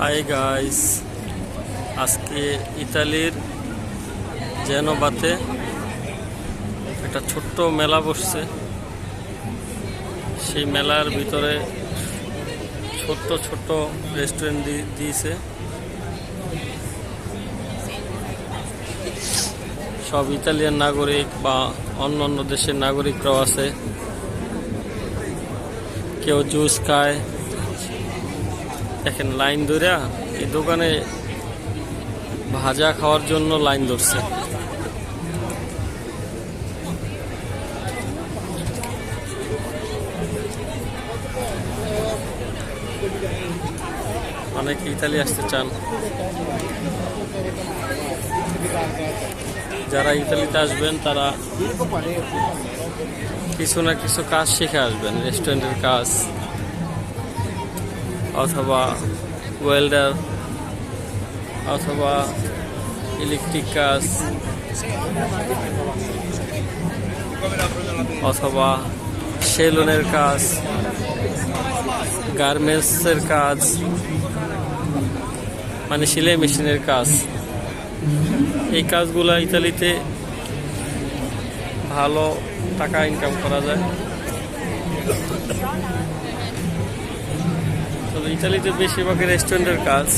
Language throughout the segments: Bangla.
হাই গাইস আজকে ইতালির জেনোবাতে একটা ছোট্ট মেলা বসছে। সেই মেলার ভিতরে ছোট্ট ছোট্ট রেস্টুরেন্ট দিয়েছে। সব ইতালিয়ান নাগরিক বা অন্য অন্য দেশের নাগরিকরাও আছে। কেউ জুস খায় দেখেন, লাইন ধরে এই দোকানে ভাজা খাওয়ার জন্য লাইন ধরছে। অনেক ইতালি আসতে চান। যারা ইতালিতে আসবেন, তারা কিছু না কিছু কাজ শিখে আসবেন রেস্টুরেন্টের কাজ। অথবা ওয়েল্ডার অথবা ইলেকট্রিক কাজ অথবা সেলুনের কাজ, গার্মেন্টসের কাজ মানে সেলাই মেশিনের কাজ। এই কাজগুলো ইতালিতে ভালো টাকা ইনকাম করা যায়। তবে ইতালিতে বেশিরভাগ রেস্টুরেন্টের কাজ।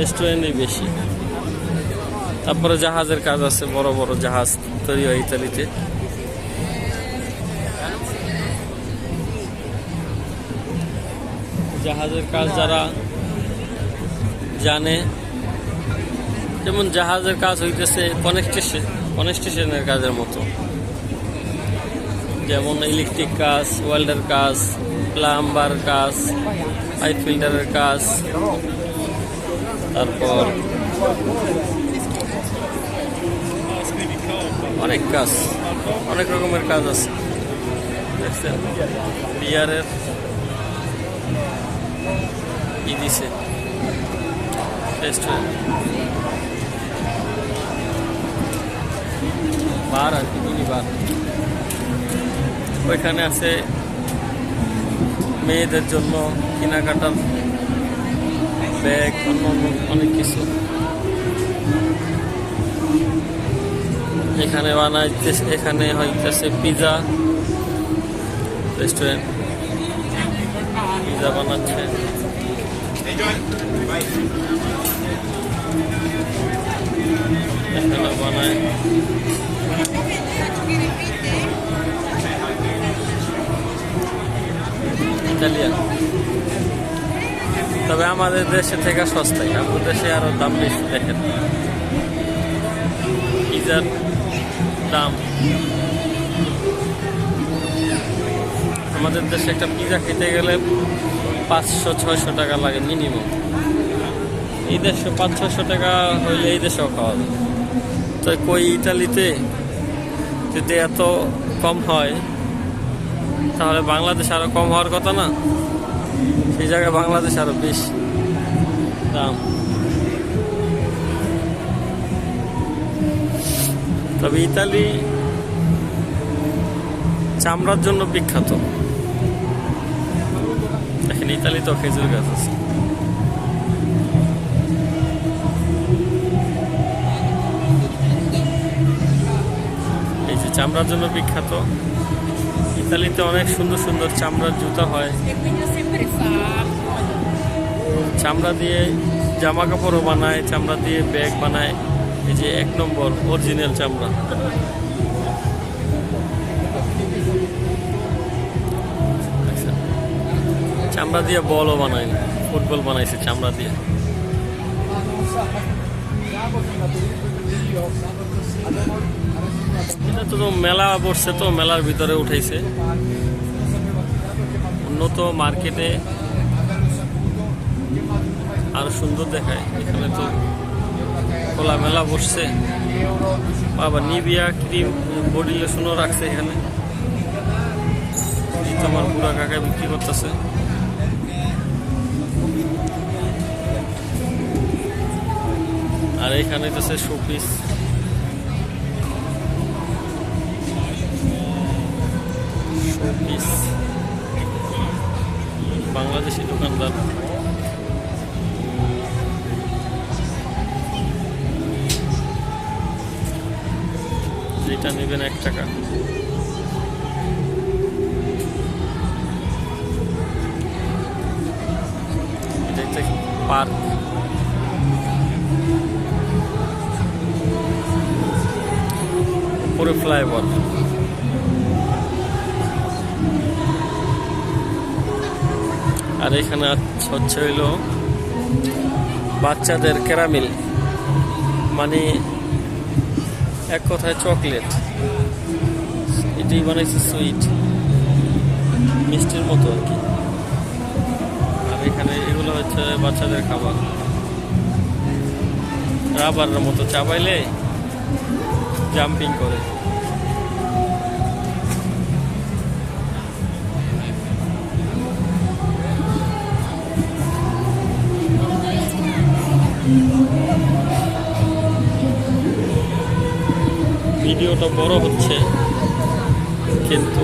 রেস্টুরেন্টই বেশি। তারপরে জাহাজের কাজ আছে, বড় বড় জাহাজ তৈরি হয় ইতালিতে। জাহাজের কাজ যারা জানে, যেমন জাহাজের কাজ হইতেছে কনেকস্টেশন কনেকস্টেশনের কাজের মতো। যেমন ইলেকট্রিক কাজ ওয়েল্ডার কাজ প্লাম্বার কাজ পাইপ ফিল্টারের কাজ, তারপর অনেক কাজ, অনেক রকমের কাজ আছে। দেখছেন? বিয়ারের ই দিছে। রেস্টুরেন্ট বার আর কি বার ওইখানে আছে মেয়েদের জন্য কেনাকাটার ব্যাগ, অন্য অনেক কিছু। এখানে বানাইতেছে, এখানে হইতেছে পিজা রেস্টুরেন্ট। পিজা বানাচ্ছে। এখানে বানায়। ইতালিয়ান। তবে আমাদের দেশে থেকে সস্তায়, আমাদের দেশে আরও দাম বেশি, দেখেন। পিজার দাম। আমাদের দেশে একটা পিজা খেতে গেলে পাঁচশো, ছয়শো টাকা লাগে মিনিমাম। এই দেশে পাঁচ ছশো টাকা হইলে এই দেশেও খাওয়া যায়। তো কই ইতালিতে যদি এত কম হয় তাহলে বাংলাদেশ আরও কম হওয়ার কথা না? সেই জায়গায় বাংলাদেশ আরও বেশি। দাম। তবে ইতালি চামড়ার জন্য বিখ্যাত। দেখেন তো খেজুর গাছ আছে। এই যে চামড়ার জন্য বিখ্যাত। ইতালিতে অনেক সুন্দর সুন্দর চামড়ার জুতা হয়। চামড়া দিয়ে জামা কাপড়ও বানায়, চামড়া দিয়ে ব্যাগ বানায়। এই যে এক নম্বর অরিজিনাল চামড়া। চামড়া দিয়ে বলও বানায় ফুটবল বানাইছে চামড়া দিয়ে। এটা তো মেলা বসছে তো, মেলার ভিতরে উঠাইছে। উন্নত মার্কেটে আরও সুন্দর দেখায়। এখানে তো খোলা মেলা বসছে। বাবা নিবিয়া ক্রিম বডি লোশনও রাখছে এখানে। আমার বুড়া কাকা বিক্রি করতেছে। আর এখানে তো সে শোপিস। পিস বাংলাদেশি দোকানদার। যেটা নেবেন এক টাকা। এটা একটা পার্ক। উপরে ফ্লাইওভার। আর এখানে হচ্ছে হইল বাচ্চাদের ক্যারামেল। মানে এক কথায় চকলেট। এটাই বানাইছে সুইট। মিষ্টির মতো আর কি। আর এখানে এগুলো হচ্ছে বাচ্চাদের খাবার। রাবারের মতো চাপাইলে জাম্পিং করে। ভিডিওটা বড় হচ্ছে। কিন্তু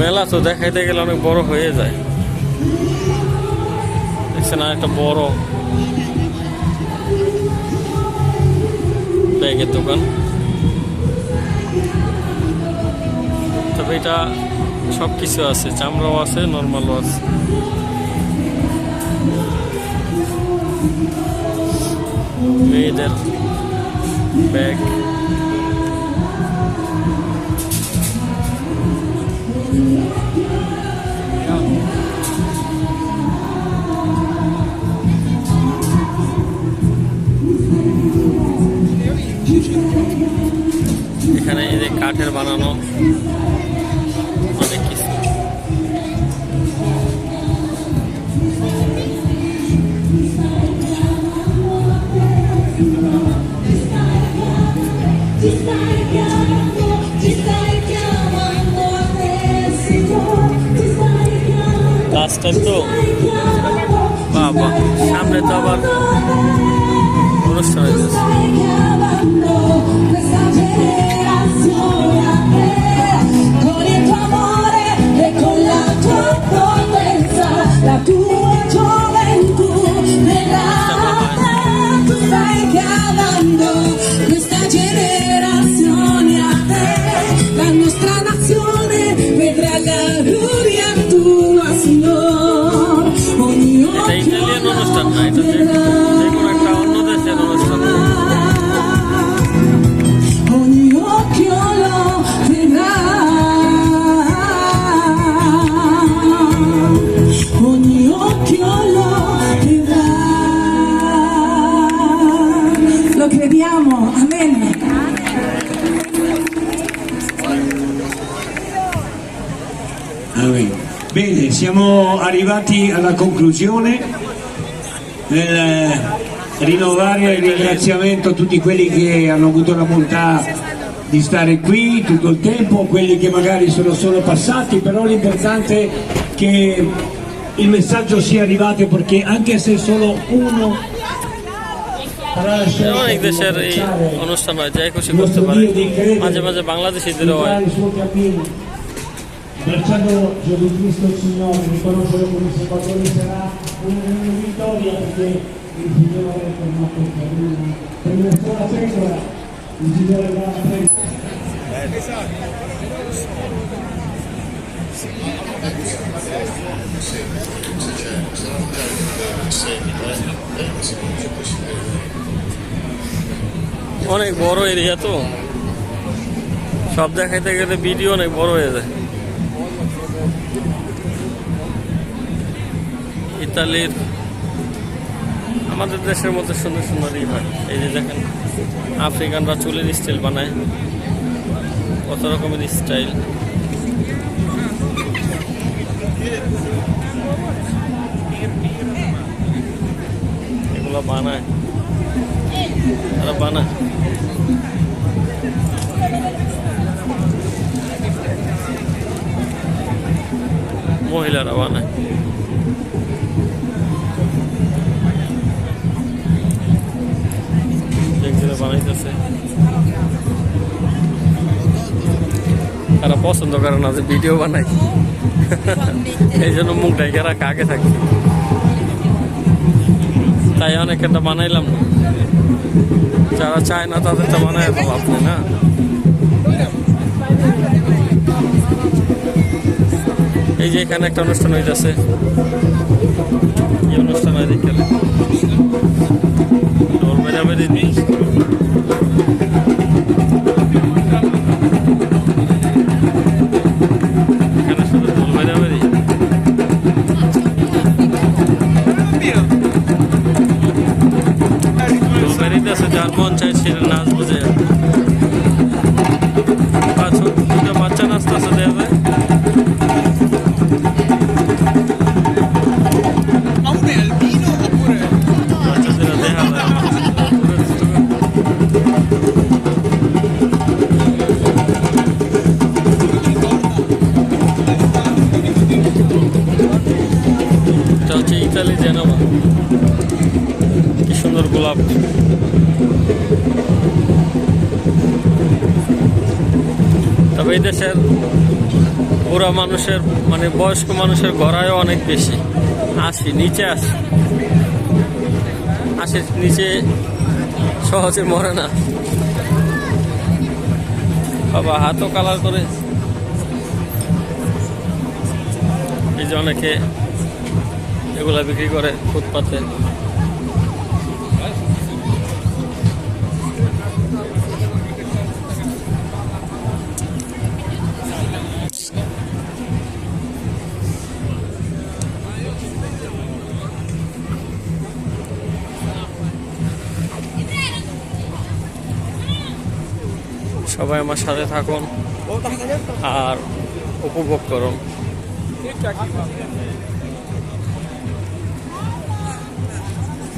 মেলা তো দেখাইতে গেলে অনেক বড় হয়ে যায়। দেখছেন আর একটা বড় ব্যাগের দোকান। তবে এটা সব কিছু আছে, চামড়াও আছে, নর্মালও আছে। মেয়েদের ব্যাগ এখানে এই যে কাঠের বানানো। লাস্ট টাইম তো। chiamando, বাবা সামনে তো আবার অনুষ্ঠান হয়ে না এটা যে vedrà. যে কোনো একটা অন্য দেশের অনুষ্ঠান Ogni occhio lo vedrà. Ogni occhio lo vedrà. Lo crediamo, amen. Amen. Bene, siamo arrivati alla conclusione nel eh, rinnovare il ringraziamento a tutti quelli che hanno avuto la bontà di stare qui tutto il tempo, quelli che magari sono solo passati, però l'importante è che il messaggio sia arrivato perché anche se solo uno farà la scelta অনেক di deশের এই abbracciare অনুষ্ঠান হয় যাই খুশি il করতে nostro পারে Dio di credere, মাঝে মাঝে বাংলাদেশিদেরও di হয় fare il suo cammino Abbracciando Gesù Cristo il Signore, riconoscere come Salvatore sarà una grande vittoria perché il Signore è formato il cammino. Per una sola pecora il Signore va a prendere. অনেক বড় এরিয়া তো সব দেখাইতে গেলে ভিডিও অনেক বড় হয়ে যায় ইতালির আমাদের দেশের মতো সুন্দর সুন্দর হয়। এই যে দেখেন, আফ্রিকানরা চুলের স্টাইল বানায়, কত রকমের স্টাইল এগুলো বানায়। তারা বানায়। মহিলারা বানায়। তারা পছন্দ করে না যে ভিডিও বানাই। এই জন্য মুখ রাখা আগে থাকে তাই অনেক একটা বানাইলাম। না যারা চায় না তাদের তো মানে এত লাভ না। এই যে এখানে একটা অনুষ্ঠান হইতেছে। এই অনুষ্ঠান হয় বিকেলে যার মন এটা হচ্ছে ইতালি, জেনোভা। কি সুন্দর গোলাপ। তবে এই দেশের বুড়া মানুষের মানে বয়স্ক মানুষের গড়ায়ও অনেক বেশি। আসি নিচে আসি আসে নিচে সহজে মরে না। বাবা, হাতও কালার করে। এই যে অনেকে এগুলা বিক্রি করে ফুটপাতে। সবাই আমার সাথে থাকুন আর উপভোগ করুন।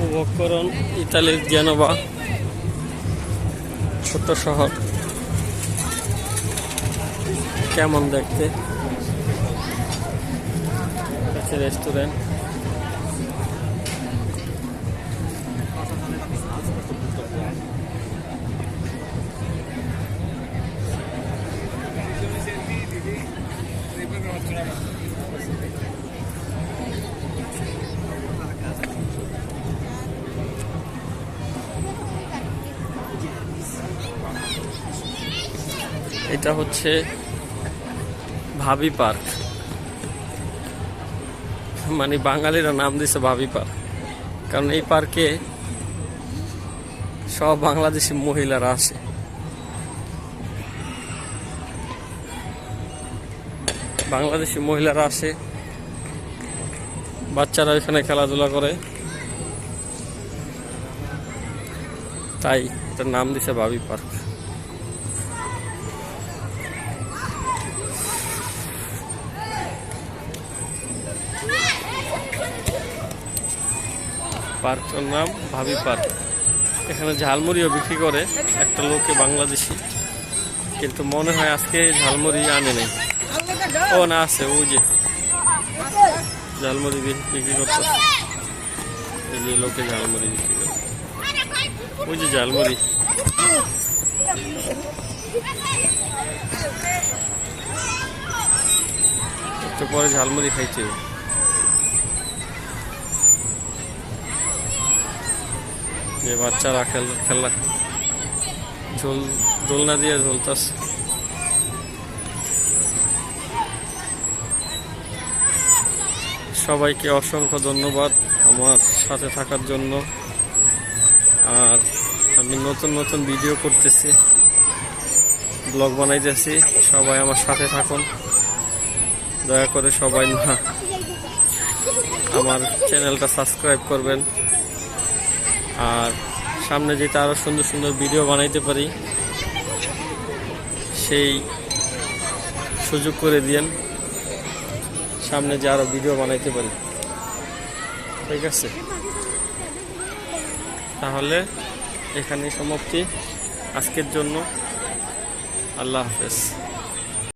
উপভোগ করুন ইতালির জেনোভা ছোট শহর। কেমন দেখতে? রেস্টুরেন্ট এটা হচ্ছে ভাবি পার্ক। মানে বাঙালিরা নাম দিছে ভাবি পার্ক। কারণ এই পার্কে সব বাংলাদেশি মহিলারা আসে। বাংলাদেশি মহিলারা আসে। বাচ্চারা এখানে খেলাধুলা করে। তাই এটার নাম দিছে ভাবি পার্ক। পার্কটার নাম ভাবি পার্ক। এখানে ঝালমুড়িও বিক্রি করে একটা লোকে বাংলাদেশি। কিন্তু মনে হয় আজকে ঝালমুড়ি আনে নেই। ও না, আছে ও যে ঝালমুড়ি বিক্রি করতে এই যে লোকে ঝালমুড়ি বিক্রি করে। ওই যে ঝালমুড়ি। একটু পরে ঝালমুড়ি খাইছে যে বাচ্চারা খেল, খেলা, ঝোল, দোলনা দিয়ে ঝোলতাছে। সবাইকে অসংখ্য ধন্যবাদ আমার সাথে থাকার জন্য। আর আমি নতুন নতুন ভিডিও করতেছি, ব্লগ বানাইতেছি, সবাই আমার সাথে থাকুন। দয়া করে সবাই না, আমার চ্যানেলটা সাবস্ক্রাইব করবেন। আর সামনে যেটা আরও সুন্দর সুন্দর ভিডিও বানাইতে পারি, সেই সুযোগ করে দিয়েন। সামনে যে আরও ভিডিও বানাইতে পারি। ঠিক আছে? তাহলে এখানে সমাপ্তি। আজকের জন্য আল্লাহ হাফেজ।